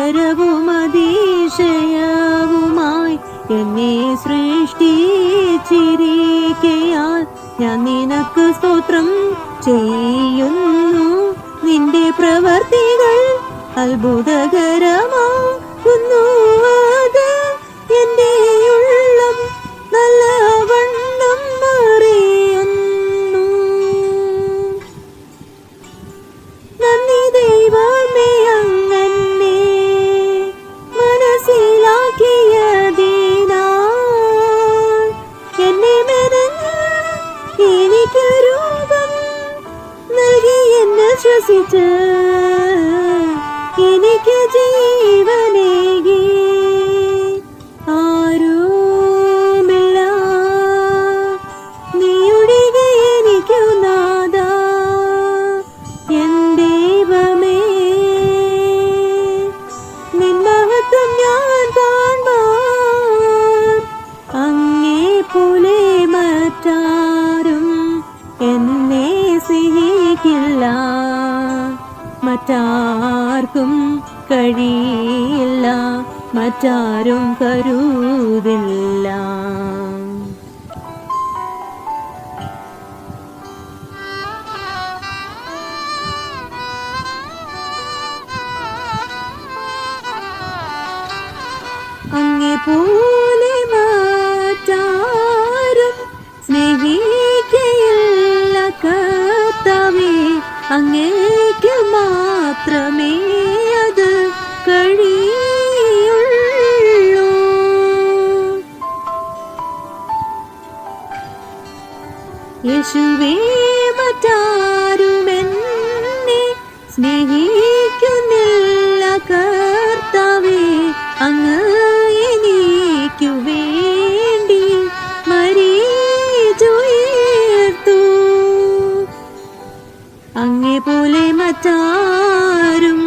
ഭയങ്കരവും അതിശയവുമായി എന്നെ സൃഷ്ടിച്ചിരിക്കയാൽ ഞാൻ നിനക്ക് സ്തോത്രം ചെയ്യുന്നു. നിന്റെ പ്രവർത്തികൾ അത്ഭുതകരമാകുന്നു എന്നെ ശ്വസിച്ച് മറ്റാർക്കും കഴിയില്ല മറ്റാരും കരുതില്ല. അങ്ങേ പോലെ മാറ്റാരും സ്നേഹിക്കയില്ല കർത്താവേ അങ്ങേക്ക് മാത്രമേ യേശുവേ മറ്റാരും എന്നെ സ്നേഹിക്കുന്നില്ല കർത്താവേ അങ്ങ് വേണ്ടി മരീചുയർത്തു അങ്ങേ പോലെ മറ്റാരും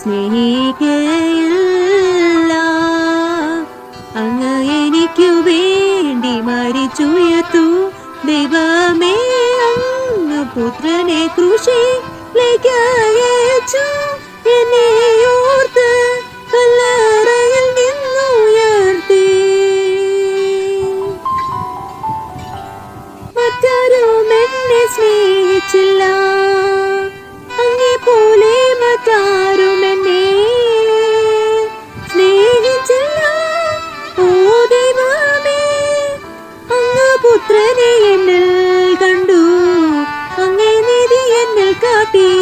സ്നേഹിക്കയില്ല. അങ്ങ് എനിക്കു വേണ്ടി മരിച്ചുയർത്തു ദൈവമേ അങ്ങ് പുത്രനെ കൃഷിയിലേക്ക് അയച്ചു എന്നെ ഓർത്ത് hati.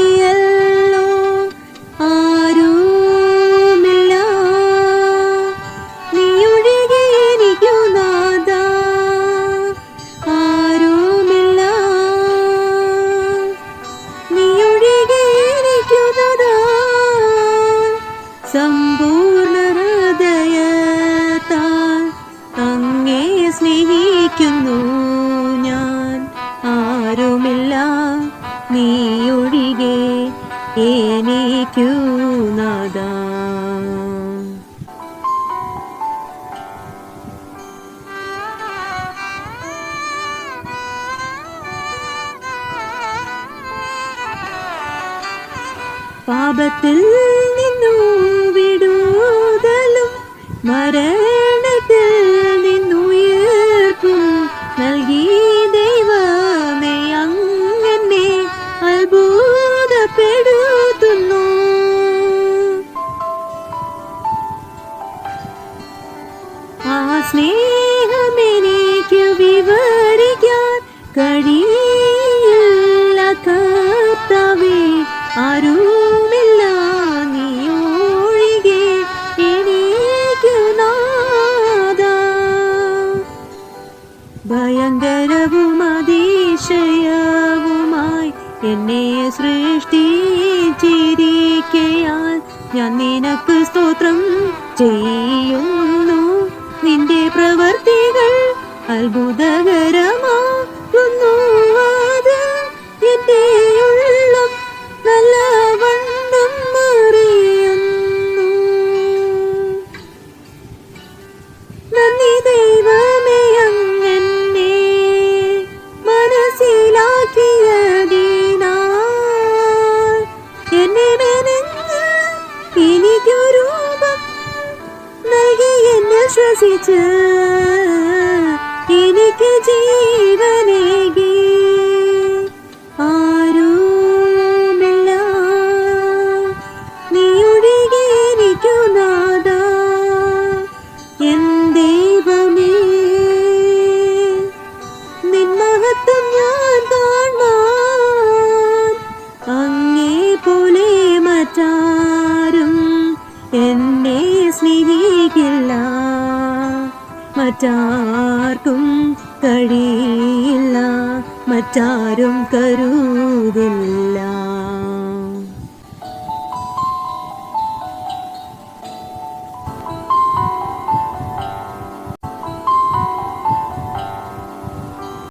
പാപത്തിൽ നിന്നു വിടുതലും മരണത്തിൽ എന്നെ സൃഷ്ടിച്ചിരിക്കയാൽ ഞാൻ നിനക്ക് സ്തോത്രം ചെയ്യുന്നു. നിന്റെ പ്രവർത്തികൾ അത്ഭുതകരമാകുന്നു വിശ്വസിച്ച് എനിക്ക് ജീവനെ മറ്റാർക്കും കഴിയില്ല മറ്റാരും കരുതില്ല.